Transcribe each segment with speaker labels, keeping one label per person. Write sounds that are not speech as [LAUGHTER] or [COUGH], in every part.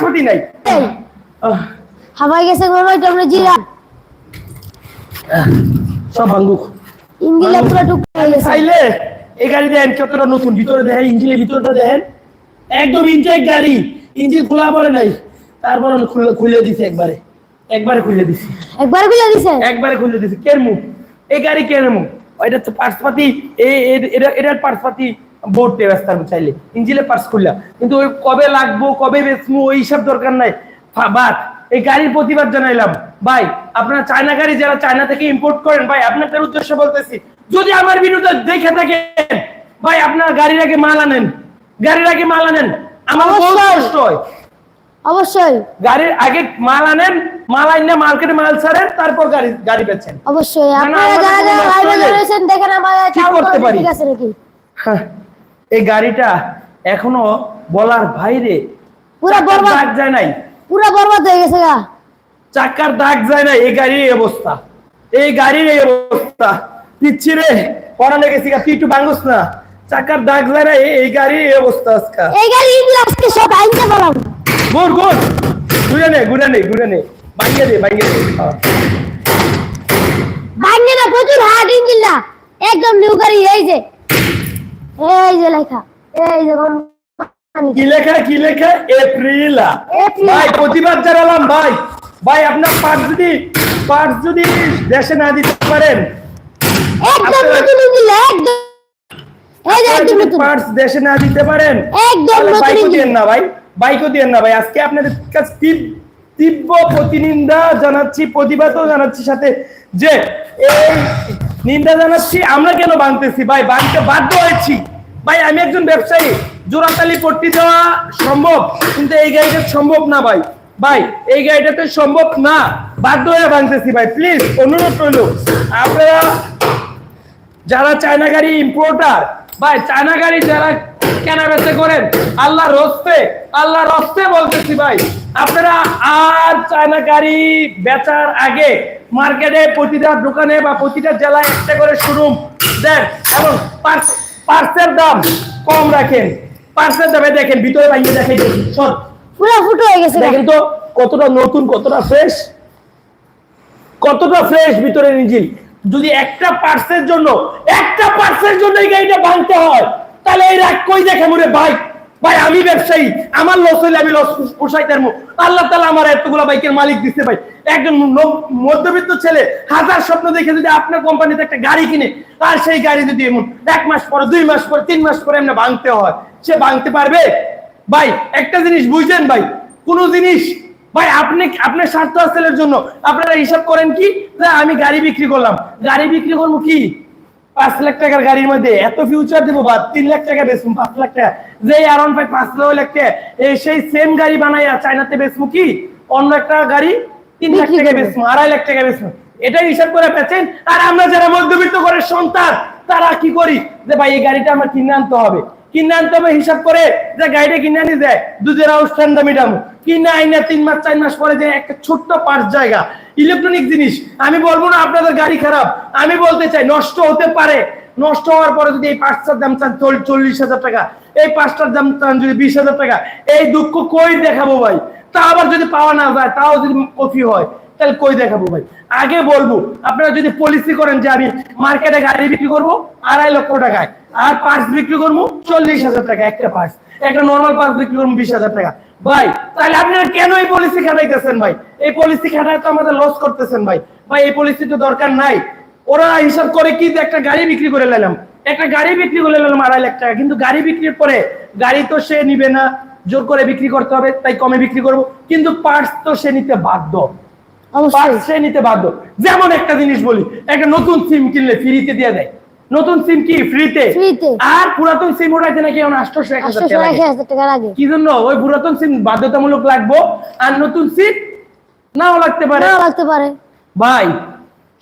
Speaker 1: পাতি নাই।
Speaker 2: হাওয়াই গেছে কোনো তোমরা জিরা।
Speaker 1: সব ভাঙ্গুক
Speaker 2: ইঞ্জিলে পুরো টুকরা হয়ে গেছে।
Speaker 1: চাইলে এই গাড়ি দেখেন কতটা নতুন? ভিতরে দেখেন ইঞ্জিনের ভিতরটা দেখেন। একদম ইনটেক গাড়ি। ইঞ্জিন খোলা পড়ে নাই। তারপর খুলে খুলে দিছি একবারে। একবারে খুলে দিছি।
Speaker 2: একবার বুঝে দিছে?
Speaker 1: একবারে খুলে দিছি। কেন মুখ এই গাড়ি কেন মুখ এটা তো পার্টস পাতি। এই এ- এটা এটার পার্টস পাতি বোর্ড তে ব্যস্ত আমি চাইলে। ইঞ্জিনের পার্টস খুললা। কিন্তু ওই কবে লাগবো কবে বেচমু ওই সব দরকার নাই। বাদ। এই গাড়ির প্রতিবাদ জানাইলাম। ভাই আপনারা চায়না গাড়ি যারা চায়না থেকে ইম্পোর্ট করেন ভাই আপনাদের উদ্দেশ্যে বলতেছি যদি আমার বিরুদ্ধে দেখে থাকেন ভাই আপনার গাড়ির আগে মাল আনেন। গাড়ির আগে মাল আনেন। আমার বহুত। কষ্ট হয়।
Speaker 2: অবশ্যই।
Speaker 1: গাড়ির আগে মাল আনেন মাল আইনা মার্কেটে মাল ছাড়েন তারপর গাড়ি গাড়ি বেচেন।
Speaker 2: অবশ্যই। আপনারা যারা যারা লাইভে রয়েছেন দেখেন আমাদের
Speaker 1: কি করতে পারি?
Speaker 2: ঠিক আছে নাকি?
Speaker 1: হ্যাঁ, এই গাড়িটা এখনও বলার বাইরে
Speaker 2: পুরো বরবাদ।
Speaker 1: দাগ যায় নাই।
Speaker 2: পুরা বরবাদ হয়ে গেছে গা।
Speaker 1: চাকার দাগ যায় নাই এই গাড়ির এই অবস্থা। এই গাড়ির এই অবস্থা। পিচ্ছি রে পড়ালে গেছি গা, তুই একটু বাঙ্গুস না। চাকার দাগ যায় না এই- গাড়ির এই অবস্থা আজকা।
Speaker 2: এই গাড়ি আজকে সব আইনতে পারলাম
Speaker 1: গুড গুড। ঘুরে নে ঘুরে নে ঘুরে নে। ভাঙিয়ে দে ভাঙিয়ে দে।
Speaker 2: ভাঙে না প্রচুর হার্ড ইঞ্জিন না একদম নিউ গাড়ি এই যে। এই যে লেখা এই যে
Speaker 1: কি লেখা কি লেখা? এপ্রিলা। ভাই প্রতিবাদ জানালাম ভাই। ভাই আপনার পার্ট যদি পার্ট যদি দেশে না দিতে পারেন
Speaker 2: একদম নতুন ইঞ্জিন একদম। এই যে একদম নতুন।
Speaker 1: পার্টস দেশে না দিতে পারেন
Speaker 2: একদম নতুন
Speaker 1: বাইকও দিয়েন না ভাই। বাইকও দিয়েন না ভাই। আজকে আপনাদের কাছে তীব- তীব্র প্রতিনিন্দা জানাচ্ছি প্রতিবাদও জানাচ্ছি সাথে যে এই নিন্দা জানাচ্ছি, আমরা কেন বাঁধতেছি ভাই বাঁধতে বাধ্য হয়েছি। ভাই, আমি একজন ব্যবসায়ী। জোড়াতালি পট্টি দেওয়া সম্ভব, কিন্তু এই গাড়িটা সম্ভব না, ভাই। ভাই, এই গাড়িটাতে সম্ভব না। বাধ্য হয়ে বাঁধতেছি ভাই। প্লিজ, অনুরোধ রইল। আপনারা যারা চায়না গাড়ি ইম্পোর্টার ভাই, চায়না গাড়ি যারা কেনা বেচা করেন আল্লাহ রস্তে আল্লাহ রস্তে বলতেছি, ভাই। আপনারা আর চায়না গাড়ি বেচার আগে মার্কেটে প্রতিটা দোকানে বা প্রতিটা জেলায় একটা করে শোরুম দেন এবং পার্সের দাম কম রাখেন। পার্সের দামে দেখেন ভিতরে বাইরে দেখেন
Speaker 2: পুরো ফুটো হয়ে গেছে।
Speaker 1: দেখেন তো কতটা নতুন কতটা ফ্রেশ কতটা ফ্রেশ ভিতরে ইঞ্জিন যদি একটা পার্সের জন্য একটা পার্সের জন্য এই গাড়িটা ভাঙতে হয় তাহলে এই রাগ কই দেখে মরে ভাই ভাই, আমি ব্যবসায়ী। আমার লস হইলে আমি লস পোষাইতে আল্লাহ তালা আমার এতগুলো বাইকের মালিক দিতে ভাই। একজন মধ্যবিত্ত ছেলে, হাজার স্বপ্ন দেখে যদি আপনার কোম্পানিতে একটা গাড়ি কিনে, আর সেই গাড়ি যদি এমন এক মাস পরে, দুই মাস পরে, তিন মাস পরে এমনি ভাঙতে হয়, সে ভাঙতে পারবে? ভাই, একটা জিনিস বুঝলেন ভাই, কোন জিনিস, ভাই, আপনি, আপনার স্বার্থ হাসিলের জন্য। আপনারা হিসাব করেন কি? আমি গাড়ি বিক্রি করলাম। গাড়ি বিক্রি করব কি? পাঁচ লাখ টাকার গাড়ির মধ্যে এত ফিউচার দেবো বা তিন লাখ টাকা বেচবো পাঁচ লাখ টাকা। যে আর ওয়ান ফাইভ পাঁচ লাখ টাকা এই সেই সেম গাড়ি বানাইয়া চাইনাতে বেচবো কি? অন্য একটা গাড়ি তিন লাখ টাকা। বেচবো আড়াই লাখ টাকা বেচবো। এটাই হিসাব করে পেয়েছেন আর আমরা যারা মধ্যবিত্ত করে সন্তান তারা কি করি? যে ভাই এই গাড়িটা আমার কিনে আনতে হবে। কিনে আনতে হবে হিসাব করে যে গাড়িটা কিনে আনি যায় দুধের আউস ঠান্ডা মিটামো কিনে আইনা তিন মাস চার মাস পরে যে একটা ছোট্ট পাঁচ জায়গা ইলেকট্রনিক জিনিস। আমি বলব না আপনাদের গাড়ি খারাপ। আমি বলতে চাই, নষ্ট হতে পারে। নষ্ট হওয়ার পরে যদি এই পাঁচটার দাম চান চল্লিশ হাজার টাকা। এই পাঁচটার দাম চান যদি বিশ হাজার টাকা। এই দুঃখ কই দেখাবো ভাই? তা আবার যদি পাওয়া না যায়, তাও যদি কফি হয়, তাহলে কই দেখাবো ভাই? আগে বলব, আপনারা যদি পলিসি করেন যে আমি মার্কেটে গাড়ি বিক্রি করব, আড়াই লক্ষ টাকায়। আর পার্স বিক্রি করব, চল্লিশ হাজার টাকা, একটা পার্স একটা নর্মাল পার্স বিক্রি করব, বিশ হাজার টাকা। ভাই তাহলে আপনারা কেন এই পলিসি খাটাইতেছেন ভাই? এই পলিসি খাটায় তো আমাদের লস করতেছেন ভাই। ভাই এই পলিসি তো দরকার নাই। ওরা হিসাব করে কি একটা গাড়ি বিক্রি করে নিলাম। একটা গাড়ি বিক্রি করে নিলাম আড়াই লাখ টাকা। কিন্তু গাড়ি বিক্রির পরে গাড়ি তো সে নিবে না। জোর করে বিক্রি করতে হবে তাই কমে বিক্রি করব। কিন্তু পার্টস তো সে নিতে বাধ্য। পার্টস সে নিতে বাধ্য। যেমন একটা জিনিস বলি একটা নতুন সিম কিনলে ফ্রিতে দিয়ে দেয়। নতুন সিম কি? ফ্রিতে। আর পুরাতন সিম ওঠাইতে নাকি? এখন আটশোশো এক হাজার টাকা লাগে। কি জন্য ওই পুরাতন সিম বাধ্যতামূলক লাগবো। আর নতুন সিম নাও লাগতে পারে।
Speaker 2: নাও লাগতে পারে।
Speaker 1: ভাই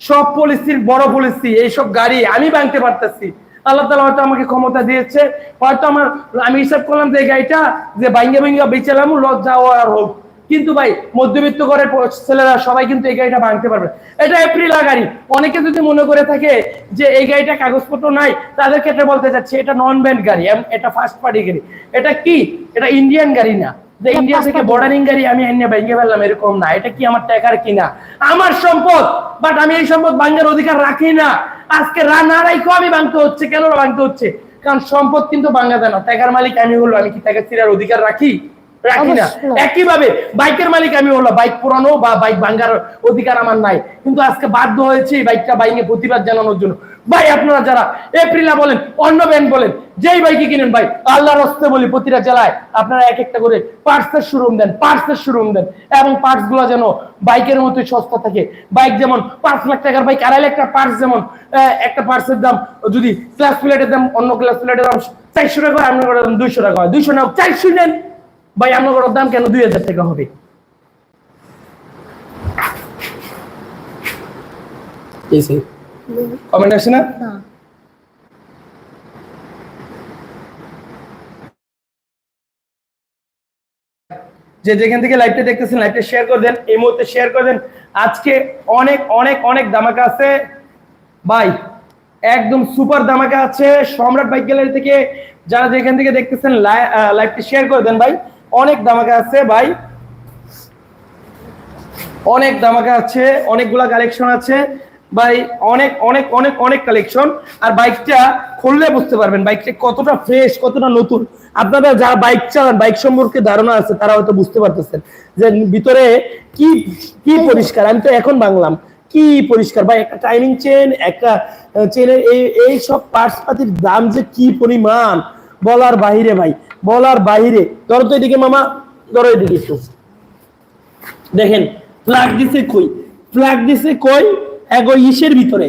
Speaker 1: সব পলিসির বড় পলিসি এইসব গাড়ি আমি ভাঙতে পারতেছি। আল্লাহ তালা হয়তো আমাকে ক্ষমতা দিয়েছে। হয়তো আমার আমি হিসাব করলাম যে গাড়িটা যে বাইঙ্গা বাইঙ্গা বেচালাম লজ্জা আর হোক। কিন্তু ভাই মধ্যবিত্ত করে ছেলেরা সবাই কিন্তু এই গাড়িটা ভাঙতে পারবে। এটা এপ্রিলা গাড়ি অনেকে যদি মনে করে থাকে যে এই গাড়িটা কাগজপত্র নাই তাদের ক্ষেত্রে বলতে চাচ্ছি এটা নন ব্যান্ড গাড়ি এটা ফার্স্ট পার্টি গাড়ি। এটা কি? এটা ইন্ডিয়ান গাড়ি না। যে ইন্ডিয়া থেকে বর্ডারিং গাড়ি। আমি এনে ভেঙে ফেললাম এরকম না। এটা কি আমার টাকার কিনা? আমার সম্পদ! বাট আমি এই সম্পদ ভাঙ্গার অধিকার রাখি না। আজকে রান্না রাইখো আমি ভাঙতে হচ্ছে। কেন ভাঙতে হচ্ছে? কারণ সম্পদ কিন্তু ভাঙ্গা যায় না। টাকার মালিক আমি হলো আমি কি টাকা চিরার অধিকার রাখি? রাখি না। একইভাবে বাইকের মালিক আমি হলো বাইক পুরানো বা বাইক ভাঙ্গার অধিকার আমার নাই। কিন্তু আজকে বাধ্য হয়েছে এই বাইকটা বাইকে প্রতিবাদ জানানোর জন্য। ভাই আপনারা যারা এপ্রিলা বলেন অন্য ব্যান্ড বলেন যেই বাইকে কিনেন ভাই আল্লাহর হস্তে বলি প্রতিটা জেলায় আপনারা এক একটা করে পার্টসের শোরুম দেন পার্টসের শোরুম দেন। এবং পার্টসগুলো যেন বাইকের মতোই সস্তা থাকে। বাইক যেমন পাঁচ লাখ টাকার বাইক আড়াই লাখ টাকার পার্টস যেমন একটা পার্টসের দাম যদি ক্লাস প্লেটের দাম অন্য ক্লাস প্লেটের দাম চারশো টাকা হয় আপনার দুইশো টাকা হয়। দুইশো না চারশো নেন। ভাই আপনার দাম কেন দুই হাজার টাকা হবে? কমেন্ট আসে না?
Speaker 2: না।
Speaker 1: যে যেখান থেকে লাইভটা দেখতেছেন লাইভটা শেয়ার করে দেন এই মুহূর্তে শেয়ার করে দেন। আজকে অনেক অনেক অনেক দামাকা আছে। ভাই একদম সুপার দামাকা আছে। সম্রাট বাইক গ্যালারি থেকে যারা যেখান থেকে দেখতেছেন লাইভটা শেয়ার করে দেন ভাই। অনেক দামাকা আছে ভাই। অনেক দামাকা আছে, অনেকগুলা কালেকশন আছে। ভাই, অনেক অনেক অনেক অনেক কালেকশন আর বাইকটা খুললে বুঝতে পারবেন বাইকটা কতটা ফ্রেশ কতটা নতুন। আপনারা যারা বাইক চালান বাইক সম্পর্কে ধারণা আছে, তারা হয়তো বুঝতে পারতেছেন যে ভিতরে কি কি পরিষ্কার। আমি তো এখন বাংলাম কি পরিষ্কার? ভাই, একটা টাইমিং চেন একটা চেনের এই এই সব পার্টস পাতির দাম যে কি পরিমাণ, বলার বাহিরে ভাই। বলার বাহিরে ধরো তো এদিকে মামা, ধরো এদিকে দেখেন ফ্ল্যাগ দিছে কই? ফ্ল্যাগ দিছে কই? এগো ইসের ভিতরে।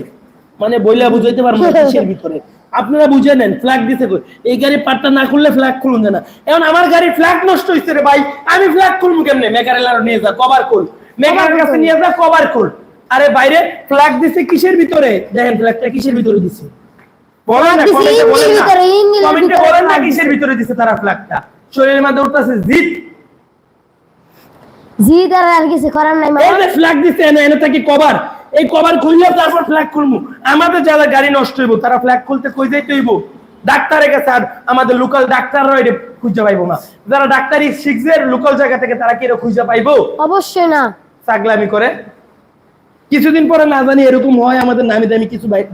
Speaker 1: মানে বইলা বুঝাইতে পারব ইসের ভিতরে। আপনারা বুঝে নেন ফ্ল্যাগ দিছে কই? এই গাড়ির পাটটা না খুললে ফ্ল্যাগ খুলুন না। এখন আমার গাড়ির ফ্ল্যাগ নষ্ট হইছে রে ভাই। আমি ফ্ল্যাগ খুলবো কেমনে? মেকারেলার নিয়ে যা কভার খুল। মেকারের কাছে নিয়ে যা কভার খুল। আরে বাইরে ফ্ল্যাগ দিছে কিসের ভিতরে? দেখেন ফ্ল্যাগটা কিসের ভিতরে দিছে? বলেন না কমেন্টে বলেন না।
Speaker 2: ভিতরে, ইঞ্জিনের
Speaker 1: কমেন্টে
Speaker 2: ভিতরে
Speaker 1: বলেন না
Speaker 2: flag
Speaker 1: কিসের ভিতরে দিছে তারা ফ্ল্যাগটা? শরীরের মধ্যে উঠতেছে জিত
Speaker 2: জি তার আর কিছু করার নাই
Speaker 1: এই ফ্ল্যাগ দিছে এনে এনে থাকি কভার। এই কভার খুললে তারপর ফ্ল্যাগ খুলবো আমাদের যারা গাড়ি নষ্ট হইব তারা ফ্ল্যাগ খুলতে কই যাইতে হইব? ডাক্তারের কাছে আর আমাদের লোকাল ডাক্তাররা এটা খুঁজে পাইবো না। যারা ডাক্তারি শিখছে লোকাল জায়গা থেকে তারা কি এটা খুঁজে পাইবো?
Speaker 2: অবশ্যই না।
Speaker 1: চাগলামি করে। কিছুদিন পরে না জানি এরকম হয় আমাদের নামি দামি কিছু বাইক-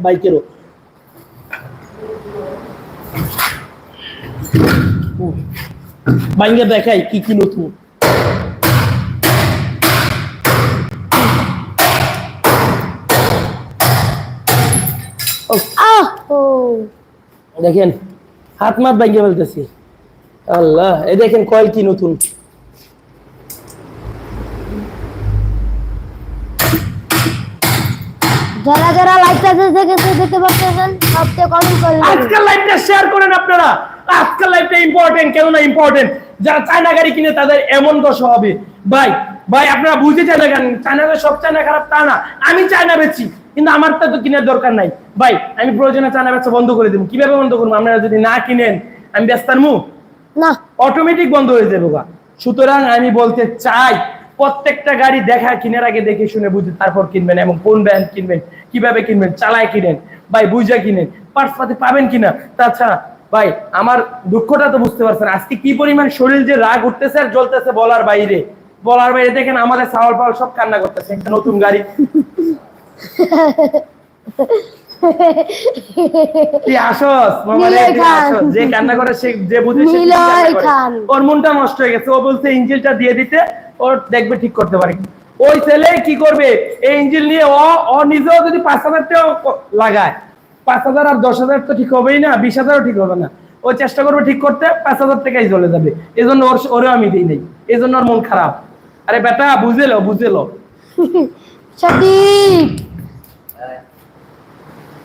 Speaker 1: বাইকে দেখাই কি কি নতুন। দেখেন হাত মাত ভাঙ্গে ফেলতেছি। আল্লাহ এই দেখেন কয়েল কি নতুন।
Speaker 2: যারা যারা লাইভটা দেখতে দেখতে পাচ্ছেন সবচেয়ে কমেন্ট করে দিন।
Speaker 1: আজকাল লাইভটা শেয়ার করেন আপনারা। আজকাল লাইভটা ইম্পর্টেন্ট কেন না ইম্পর্টেন্ট যারা চায়না গাড়ি কিনে তাদের এমন দশা হবে। ভাই ভাই আপনারা বুঝতে চায়না কেন? চায়নাতে সব চায়না খারাপ তা না। আমি চায়না বেচি কিন্তু আমার তো কেনার দরকার নাই। ভাই আমি প্রয়োজনে চায়না বেচা বন্ধ করে দেবো। কীভাবে বন্ধ করব? আপনারা যদি না কিনেন আমি ব্যস্তার মুখ
Speaker 2: না।
Speaker 1: অটোমেটিক বন্ধ হয়ে যাবে গা। সুতরাং আমি বলতে চাই প্রত্যেকটা গাড়ি দেখা কেনার আগে দেখে শুনে বুঝে তারপর কিনবেন এবং কোন ব্র্যান্ড কিনবেন কীভাবে কিনবেন চালায় কিনেন ভাই বুঝা কিনেন। পার্টস পাতি পাবেন কিনা? তাছাড়া ভাই আমার দুঃখটা তো বুঝতে পারছেন আজকে কি পরিমাণ শরীর যে রাগ উঠতেছে আর জ্বলতেছে বলার বাইরে বলার বাইরে দেখেন আমাদের সাওয়াল পাওয়াল সব কান্না করতেছে একটা নতুন গাড়ি [LAUGHS] তুই আসস মামা রে,
Speaker 2: নিলয়
Speaker 1: তুই
Speaker 2: খান।
Speaker 1: আসস। যে কান্না করে সে যে বুঝে সে ঠিক কান্না
Speaker 2: নিলয়
Speaker 1: করে।
Speaker 2: খান।
Speaker 1: ওর মনটা নষ্ট হয়ে গেছে ও বলছে ইঞ্জিলটা দিয়ে দিতে ওর দেখবে ঠিক করতে পারে ওই ছেলে কি করবে এই ইঞ্জিল নিয়ে ও ও নিজেও যদি পাঁচ হাজার টাকাও লাগায় পাঁচ হাজার আর দশ হাজার তো ঠিক হবেই না বিশ হাজারও ঠিক হবে না। ও চেষ্টা করবে ঠিক করতে পাঁচ হাজার টাকাই চলে যাবে। এই জন্য ওর ওরেও আমি দিই নাই। এই জন্য ওর মন খারাপ। আরে বেটা বুঝেলো বুঝেলো [LAUGHS]
Speaker 2: সঠিক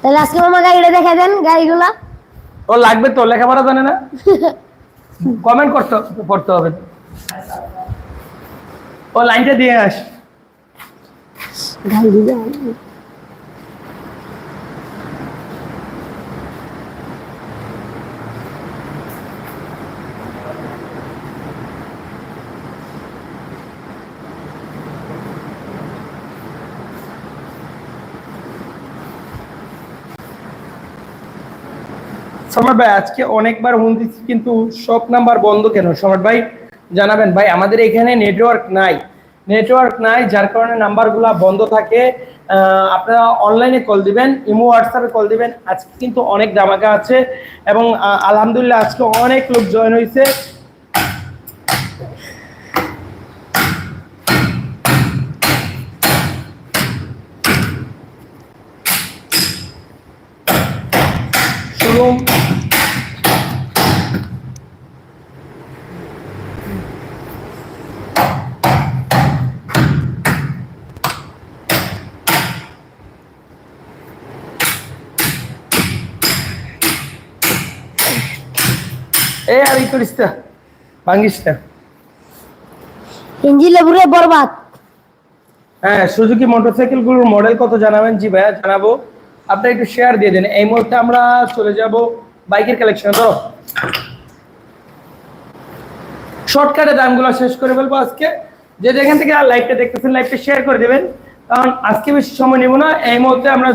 Speaker 2: তাহলে আজকে মামা গাড়িটা দেখে দেন গাড়িগুলা।
Speaker 1: ও লাগবে তো লেখাপড়া জানে না? [LAUGHS] কমেন্ট করতে পড়তে হবে। ও লাইনটা দিয়ে আস। সম্রাট ভাই, আজকে অনেকবার ফোন দিচ্ছি, কিন্তু সব নাম্বার বন্ধ কেন? সম্রাট ভাই, জানাবেন ভাই, আমাদের এখানে নেটওয়ার্ক নাই। নেটওয়ার্ক নাই, যার কারণে নাম্বারগুলো বন্ধ থাকে। আপনারা অনলাইনে কল দিবেন, ইমো হোয়াটসঅ্যাপে কল দিবেন। আজকে কিন্তু অনেক ধামাকা আছে এবং আলহামদুলিল্লাহ, আজকে অনেক লোক জয়েন হয়েছে শোরুম করিস না না
Speaker 2: বরবাদ।
Speaker 1: হ্যাঁ সুজুকি মোটরসাইকেলগুলোর মডেল কত জানাবেন? জি ভাইয়া জানাব। আপনি একটু শেয়ার দিয়ে দেন। এই মুহূর্তে আমরা চলে যাব বাইকের কালেকশন ধরো। শর্টকাটে দামগুলো শেষ করে ফেলব আজকে। যে যেখান থেকে লাইভটা দেখতেছেন লাইভটা শেয়ার করে দেবেন। কারণ আজকে বেশি সময় নেব না। এই মুহূর্তে আমরা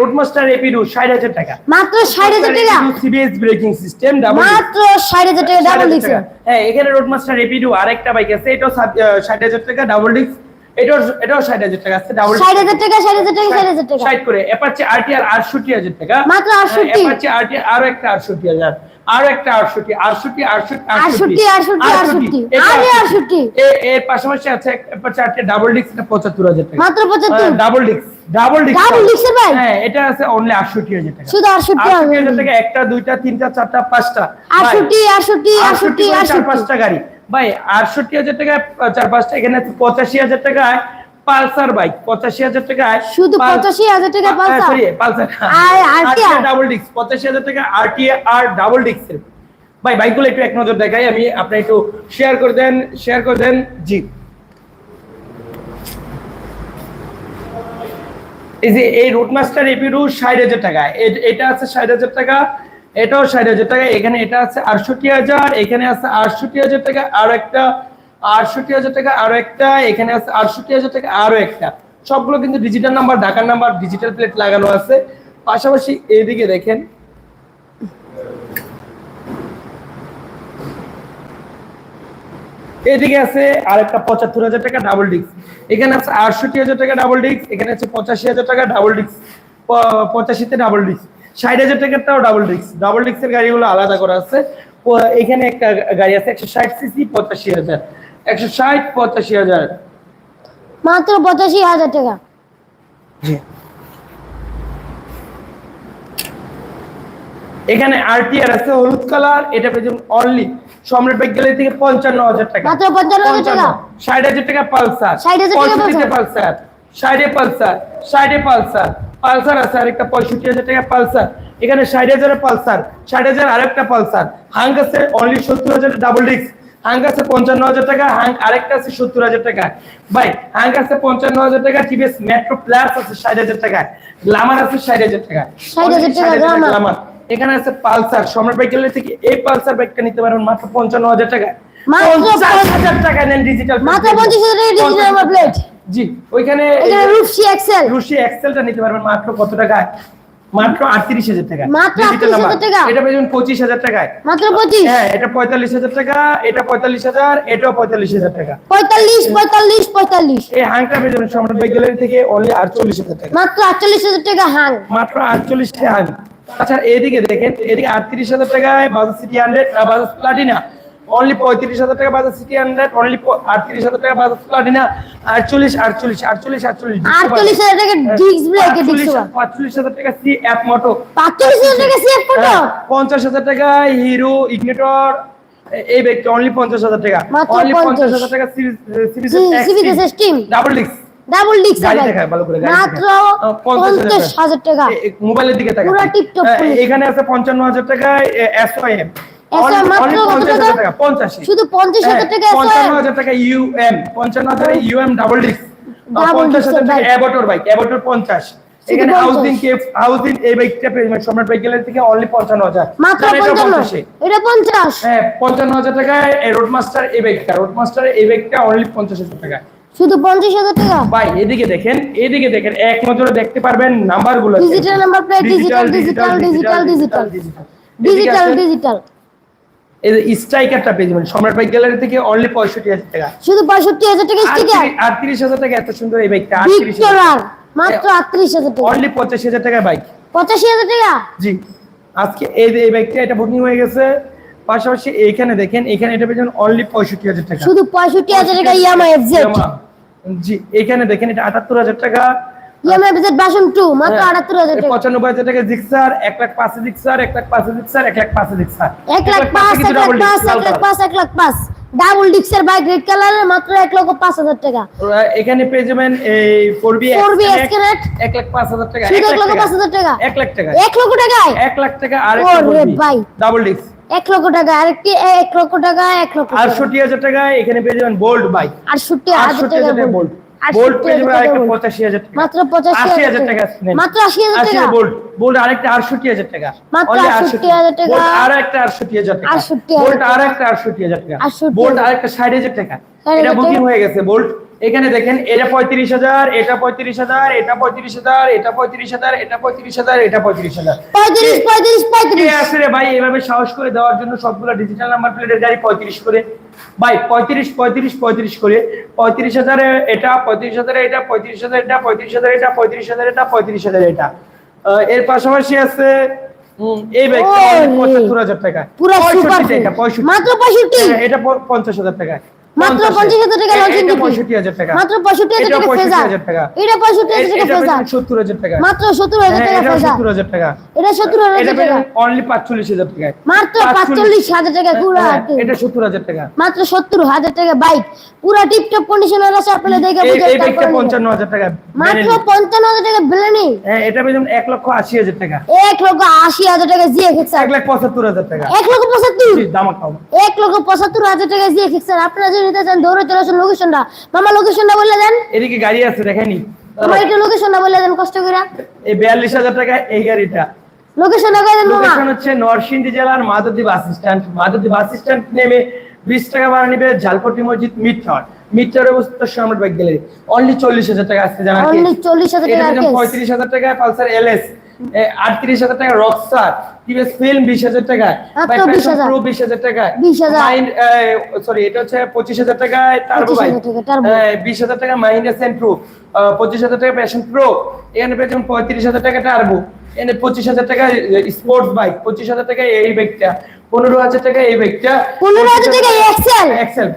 Speaker 1: রোডমাস্টার এপিডু ষাট হাজার টাকা।
Speaker 2: মাত্র ষাট হাজার টাকা?
Speaker 1: সিবিএস ব্রেকিং সিস্টেম ডাবল
Speaker 2: মাত্র ষাট হাজার টাকা ডাবল দিচ্ছে
Speaker 1: হ্যাঁ এখানে রোডমাস্টার এপিডু আরেকটা বাইক আছে এটাও ষাট হাজার টাকা ডাবল ডিস্ক এটাও এটাও ষাট হাজার টাকা আছে ডাবল
Speaker 2: ষাট হাজার টাকা ষাট হাজার টাকা ষাট হাজার টাকা।
Speaker 1: ষাট করে। অ্যাপাচি আরটিআর আটষট্টি হাজার টাকা।
Speaker 2: মাত্র 68
Speaker 1: অ্যাপাচি আরটিআর আরও একটা আটষট্টি হাজার। আরও একটা আটষট্টি আটষট্টি আটষট্টি
Speaker 2: আটষট্টি, আটষট্টি, আটষট্টি।
Speaker 1: এর পাশাপাশি আছে আরটিআর ডাবল ডিস্ক পঁচাত্তর হাজার টাকা।
Speaker 2: মাত্র পঁচাত্তর?
Speaker 1: Double disc double disc
Speaker 2: Double disc এর
Speaker 1: হ্যাঁ এটা আছে অনলি আটষট্টি হাজার টাকা।
Speaker 2: শুধু
Speaker 1: একটা দুইটা তিনটা চারটা পাঁচটা।
Speaker 2: আটষট্টি আটষট্টি আটষট্টি
Speaker 1: আটষট্টি করে চার
Speaker 2: আটষট্টি।
Speaker 1: পাঁচটা গাড়ি। ভাই আটষট্টি হাজার টাকা চার পাঁচটা এখানে আছে পঁচাশি হাজার টাকায় পালসার বাইক পঁচাশি হাজার টাকায়
Speaker 2: শুধু 85,000 টাকায় পালসার?
Speaker 1: পালসার। ডাবল ডিস্ক পঁচাশি হাজার টাকা আর ডাবল ভাই বাইকগুলো একটু এক নজর দেখাই আমি আপনি একটু শেয়ার করে দেন শেয়ার করে দেন। জি। এই যে এই রুটমাস্টার এপিডু ষাট হাজার টাকা। এটা আছে ষাট হাজার টাকা এটাও ষাট হাজার টাকা এখানে এটা আছে আটষট্টি হাজার এখানে আছে আটষট্টি হাজার টাকা আরও একটা আটষট্টি হাজার টাকা আরও একটা, এখানে আছে আটষট্টি হাজার টাকা আরও একটা। সবগুলো কিন্তু ডিজিটাল নাম্বার ঢাকার নাম্বার ডিজিটাল প্লেট লাগানো আছে। পাশাপাশি এইদিকে দেখেন। এদিকে আছে আরেকটা পঁচাত্তর হাজার টাকা ডাবল ডিস্ক এখানে আছে আটষট্টি হাজার টাকা ডাবল ডিস্ক এখানে আছে পঁচাশি হাজার টাকা ডাবল ডিস্ক পঁচাশিতে ডাবল ডিস্ক ষাট হাজার টাকারটাও ডাবল ডিস্ক ডাবল ডিস্কের গাড়িগুলো আলাদা করা আছে। এখানে একটা গাড়ি আছে একশো ষাট সিসি পঁচাশি হাজার। একশো ষাট পঁচাশি হাজার।
Speaker 2: মাত্র পঁচাশি হাজার টাকা।
Speaker 1: এখানে আরটিআর আছে হলুদ কালার এটা পেয়েছেন অনলি সম্রাট বাইক গ্যালারি থেকে পঞ্চান্ন হাজার টাকা।
Speaker 2: মাত্র 55,000 টাকা।
Speaker 1: ষাট হাজার টাকা পালসার।
Speaker 2: 60,000 টাকা পালসার।
Speaker 1: পালসার। ষাটে পালসার ষাটে পালসার। পালসার আছে আরেকটা পঁয়ষট্টি হাজার টাকা পালসার। এখানে ষাট হাজারের পালসার ষাট হাজার আরেকটা পালসার। হাঙ্ক আছে অনলি সত্তর হাজার ডাবল ডিস্ক। হাঙ্ক আছে পঞ্চান্ন হাজার টাকা হাঙ্ক আরেকটা আছে সত্তর হাজার টাকা। ভাই হাঙ্ক আছে পঞ্চান্ন হাজার টাকা টিভিএস মেট্রো প্লাস আছে ষাট হাজার টাকা গ্লামার আছে ষাট হাজার টাকা।
Speaker 2: 60,000 টাকা
Speaker 1: 60,000
Speaker 2: Glamour।
Speaker 1: গ্লামার। এখানে আছে পালসার। সম্রাট বাইক গ্যালারি থেকে এই পালসার বাইকটা নিতে পারবেন মাত্র পঞ্চান্ন হাজার টাকা। পঞ্চাশ হাজার টাকা নেন ডিজিটাল
Speaker 2: মাত্র 50,000 টাকা digital number
Speaker 1: জি ওইখানে
Speaker 2: এখানে এক্সেল
Speaker 1: রুশি এক্সেলটা নিতে পারবেন মাত্র কত টাকায়? মাত্র আটত্রিশ হাজার টাকা।
Speaker 2: মাত্র
Speaker 1: Digital
Speaker 2: 38,000
Speaker 1: number।
Speaker 2: টাকা।
Speaker 1: এটা পেয়েছেন পঁচিশ হাজার টাকায়।
Speaker 2: মাত্র পঁচিশ?
Speaker 1: হ্যাঁ এটা পঁয়তাল্লিশ হাজার টাকা এটা পঁয়তাল্লিশ হাজার এটাও পঁয়তাল্লিশ হাজার টাকা।
Speaker 2: পঁয়তাল্লিশ পঁয়তাল্লিশ পঁয়তাল্লিশ।
Speaker 1: এই হাংটা পেয়েছেন সম্রাট বাইক গ্যালারি থেকে অনলি আটচল্লিশ হাজার টাকা।
Speaker 2: মাত্র আটচল্লিশ হাজার টাকা হাং।
Speaker 1: মাত্র আটচল্লিশ টাকা আচ্ছা এদিকে দেখেন এদিকে আটত্রিশ হাজার টাকায় Bajaj CT hundred Bajaj Platina only পঁয়ত্রিশ হাজার টাকা বাজাজ সিটি হান্ড্রেড অনলি আটত্রিশ হাজার টাকা প্লাটিনা আটচল্লিশ আটচল্লিশ আটচল্লিশ আটচল্লিশ
Speaker 2: আটচল্লিশ হাজার টাকা ডিস্ক ব্রেক
Speaker 1: পাঁচচল্লিশ হাজার টাকা সি অ্যাপ মোটো
Speaker 2: পাঁচচল্লিশ হাজার টাকা সিএফ ফটো
Speaker 1: হ্যাঁ, পঞ্চাশ হাজার টাকা হিরো ইগনিটর এই ব্যক্তি অনলি পঞ্চাশ হাজার টাকা। অনলি পঞ্চাশ। হাজার টাকা সিরিজ
Speaker 2: সিবিএস স্টিম
Speaker 1: ডাবল ডিস্ক
Speaker 2: ডাবল ডিস্ক
Speaker 1: দেখায় ভালো করে
Speaker 2: মাত্র টাকা।
Speaker 1: মোবাইলের দিকে তাকান
Speaker 2: পুরা টিপটপ
Speaker 1: হ্যাঁ, এখানে আছে পঞ্চান্ন হাজার টাকায় এসওএম
Speaker 2: শুধু পঞ্চাশ হাজার টাকা
Speaker 1: হ্যাঁ, পঞ্চান্ন হাজার টাকা ইউএম পঞ্চান্ন হাজার ইউএম ডাবল ডিস্ক পঞ্চাশ হাজার টাকা অ্যাবটর বাইক অ্যাবটর পঞ্চাশ। এখানে হাউসিং কেফ হাউসিং এই বাইকটা সম্রাট বাইক গ্যালারি থেকে অনলি পঞ্চান্ন হাজার।
Speaker 2: মাত্র
Speaker 1: এটা
Speaker 2: পঞ্চান্ন?
Speaker 1: 50 এ।
Speaker 2: এটা পঞ্চাশ?
Speaker 1: হ্যাঁ পঞ্চান্ন হাজার টাকায় রোড মাস্টার এই বাইকটা রোড মাস্টার এই বাইকটা অনলি পঞ্চাশ হাজার টাকা।
Speaker 2: শুধু পঞ্চাশ হাজার টাকা?
Speaker 1: ভাই এদিকে দেখেন এদিকে দেখেন এক নজরে দেখতে পারবেন নাম্বারগুলো
Speaker 2: Digital number plate, digital, digital, digital, digital। Digital digital
Speaker 1: এই স্ট্রাইকারটা পেয়ে যাবেন সম্রাট বাইক গ্যালারি থেকে অনলি পঁয়ষট্টি হাজার টাকা।
Speaker 2: শুধু পঁয়ষট্টি হাজার টাকা স্টিকার
Speaker 1: আটত্রিশ হাজার টাকা এত সুন্দর এই বাইকটা আটত্রিশ
Speaker 2: মাত্র আটত্রিশ হাজার টাকা।
Speaker 1: অনলি পঁচাশি হাজার টাকা বাইক
Speaker 2: পঁচাশি হাজার টাকা?
Speaker 1: জি। আজকে এই যে এই বাইকটা এটা বুকিং হয়ে গেছে। পাশাপাশি এইখানে দেখেন এখানে এটা পেয়ে যাবেন অনলি পঁয়ষট্টি হাজার টাকা।
Speaker 2: শুধু পঁয়ষট্টি হাজার টাকা ইয়ামা এফজেড।
Speaker 1: জি এখানে দেখেন এটা আটাত্তর হাজার টাকা।
Speaker 2: এফজেড ভার্সন টু মাত্র
Speaker 1: হ্যাঁ,
Speaker 2: আটাত্তর হাজার টাকা
Speaker 1: পঁচানব্বই হাজার টাকা জিক্সার এক লাখ পাঁচে জিক্সার এক লাখ পাঁচে জিক্সার এক লাখ পাঁচে জিক্সার
Speaker 2: এক লাখ পাঁচ এক লাখ পাঁচ এক লাখ পাঁচ এক লাখ পাঁচ ডাবল ডিক্সের বাইক রেড কালারের মাত্র এক লক্ষ পাঁচ হাজার টাকা
Speaker 1: এখানে পেয়ে যাবেন এই ফোর বি
Speaker 2: 4B Escalade।
Speaker 1: এক লাখ পাঁচ হাজার টাকা
Speaker 2: শুধু
Speaker 1: এক
Speaker 2: এক
Speaker 1: লাখ
Speaker 2: লক্ষ পাঁচ হাজার টাকা
Speaker 1: এক লাখ টাকা
Speaker 2: এক লক্ষ টাকায়
Speaker 1: এক লাখ টাকা আর
Speaker 2: ভাই।
Speaker 1: ডাবল ডিস্ক
Speaker 2: এক লক্ষ টাকা আরেকটি এক লক্ষ টাকা এক লক্ষ টাকা
Speaker 1: আটষট্টি হাজার টাকা এখানে পেয়ে যাবেন বোল্ড বাইক
Speaker 2: আটষট্টি হাজার
Speaker 1: আটষট্টি
Speaker 2: টাকা
Speaker 1: হাজার টাকা বোল্ড
Speaker 2: বোল্ট
Speaker 1: পেয়ে আরেকটা
Speaker 2: বোল্ট।
Speaker 1: পঁচাশি হাজার টাকা
Speaker 2: মাত্র পঁচাশি
Speaker 1: আশি
Speaker 2: হাজার
Speaker 1: হাজার টাকা
Speaker 2: টাকা। মাত্র টাকা
Speaker 1: বোল্ড বোল্ড আরেকটা আটষট্টি হাজার টাকা
Speaker 2: মাত্র
Speaker 1: Only
Speaker 2: 68 হাজার টাকা।
Speaker 1: বোল্ট আর একটা আটষট্টি হাজার টাকা বোল্ট
Speaker 2: টাকা।
Speaker 1: আর একটা আটষট্টি হাজার টাকা বোল্ট। আরেকটা ষাট হাজার টাকা এটা বুকিং হয়ে গেছে বোল্ট এখানে দেখেন এটা পঁয়ত্রিশ হাজার এটা পঁয়ত্রিশ হাজার এটা পঁয়ত্রিশ হাজার এটা পঁয়ত্রিশ হাজার এটা পঁয়ত্রিশ হাজার এটা পঁয়ত্রিশ হাজার।
Speaker 2: পঁয়ত্রিশ পঁয়ত্রিশ পঁয়ত্রিশ।
Speaker 1: আছে রে ভাই এভাবে সাহস করে দেওয়ার জন্য সবগুলো ডিজিটাল নাম্বার প্লেটের গাড়ি পঁয়ত্রিশ করে। ভাই পঁয়ত্রিশ পঁয়ত্রিশ পঁয়ত্রিশ করে। পঁয়ত্রিশ হাজারে এটা পঁয়ত্রিশ হাজারে এটা পঁয়ত্রিশ হাজার এটা পঁয়ত্রিশ হাজার এটা পঁয়ত্রিশ হাজার এটা পঁয়ত্রিশ হাজার এটা। এর পাশাপাশি আছে এই। পঁচাত্তর হাজার টাকা। পঁয়ষট্টি। টাকা পঁয়ষট্টি? হ্যাঁ, এটা পঞ্চাশ হাজার টাকা।
Speaker 2: মাত্র পঞ্চাশ। হাজার টাকা লঞ্চিং
Speaker 1: পঁয়ষট্টি হাজার টাকা।
Speaker 2: মাত্র পঁয়ষট্টি হাজার
Speaker 1: এটা
Speaker 2: টাকা
Speaker 1: পঁয়ষট্টি
Speaker 2: ফেজার এটা পঁয়ষট্টি হাজার টাকা
Speaker 1: এটা
Speaker 2: ফেজার
Speaker 1: সত্তর হাজার টাকা।
Speaker 2: মাত্র সত্তর হাজার
Speaker 1: হ্যাঁ,
Speaker 2: টাকা
Speaker 1: এটা
Speaker 2: ফেজার
Speaker 1: সত্তর হাজার টাকা।
Speaker 2: এটা সত্তর হাজার
Speaker 1: এটা
Speaker 2: টাকা।
Speaker 1: অনলি পাঁচচল্লিশ হাজার টাকায়।
Speaker 2: মাত্র পাঁচচল্লিশ হাজার টাকা পুরো
Speaker 1: হ্যাঁ, এটা সত্তর হাজার টাকা।
Speaker 2: মাত্র সত্তর হাজার টাকা বাইক পুরো টিপটপ কন্ডিশনার আছে আপনারা দেখে
Speaker 1: এই-
Speaker 2: বুঝে
Speaker 1: এই বাইকটা
Speaker 2: তারপরে নেবেন।
Speaker 1: পঞ্চান্ন হাজার টাকা
Speaker 2: মাত্র
Speaker 1: মেনে নিন।
Speaker 2: পঞ্চান্ন হাজার টাকা বেলেনি
Speaker 1: হ্যাঁ এটা এক লক্ষ আশি হাজার টাকা।
Speaker 2: এক লক্ষ আশি হাজার টাকা জিএ ফিক্সার
Speaker 1: এক লাখ পঁচাত্তর টাকা।
Speaker 2: এক লক্ষ পঁচাত্তর।
Speaker 1: জি, দামা কম
Speaker 2: লক্ষ টাকা জিএ ফিক্সার আপনারা নিতে চান দৌড়ে চলে আসুন লোকেশনটা মামা লোকেশনটা বলে দেন।
Speaker 1: এদিকে গাড়ি আছে দেখেনি
Speaker 2: আমার একটু লোকেশনটা বলে দেন কষ্ট করে।
Speaker 1: এই বিয়াল্লিশ হাজার টাকা এই গাড়িটা।
Speaker 2: লোকেশনটা বলে দেন মামা?
Speaker 1: লোকেশন হচ্ছে নরসিংদী জেলার Madhabdi bus stand. Madhabdi bus stand নেমে বিশ টাকা ভাড়া নিবে ঝালপট্টি মসজিদ মিড টাওয়ারে অবস্থিত সম্রাট বাইক গ্যালারি। অনলি চল্লিশ হাজার টাকা আসছে জানা
Speaker 2: অনলি চল্লিশ হাজার টাকা
Speaker 1: পঁয়ত্রিশ হাজার টাকা পালসার এলএস। আটত্রিশ হাজার টাকা রকস্টার টিভিএস ফিল্ম বিশ হাজার টাকা
Speaker 2: মাত্র 20,000
Speaker 1: প্রো বিশ হাজার টাকা
Speaker 2: 20,000
Speaker 1: সরি এটা হচ্ছে পঁচিশ হাজার টাকায় টার্বো বাইক বিশ হাজার টাকা মাহিন্দ্রা সেন্ট্রো পঁচিশ হাজার টাকা প্যাশন প্রো এখানে পেয়েছেন পঁয়ত্রিশ হাজার টাকা টার্বো এখানে পঁচিশ হাজার টাকা স্পোর্টস বাইক পঁচিশ হাজার টাকা এই বাইকটা পনেরো হাজার টাকা এই বাইকটা
Speaker 2: পনেরো হাজার টাকা এক্সেল
Speaker 1: এক্সেল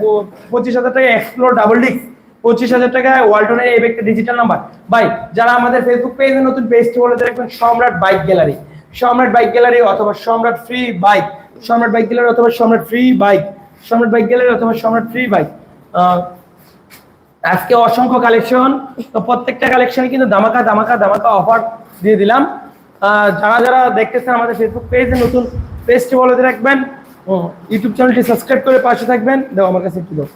Speaker 1: পঁচিশ হাজার টাকা এক্সপ্লোর ডাবল ডিস্ক পঁচিশ হাজার টাকা ওয়ালটনের এই একটা ডিজিটাল নাম্বার ভাই, যারা আমাদের ফেসবুক পেজে নতুন পেজটি বলে দেখবেন, Samrat bike gallery Samrat bike gallery অথবা Samrat free bike Samrat bike gallery অথবা Samrat free bike Samrat bike gallery অথবা সম্রাট ফ্রি বাইক আজকে অসংখ্য কালেকশন তো প্রত্যেকটা কালেকশনে কিন্তু দামাকা দামাকা দামাকা অফার দিয়ে দিলাম। যারা যারা দেখতেছেন আমাদের ফেসবুক পেজে নতুন পেজটি বলে রাখবেন ইউটিউব চ্যানেলটি সাবস্ক্রাইব করে পাশে থাকবেন। দাও আমার কাছে একটু দাও।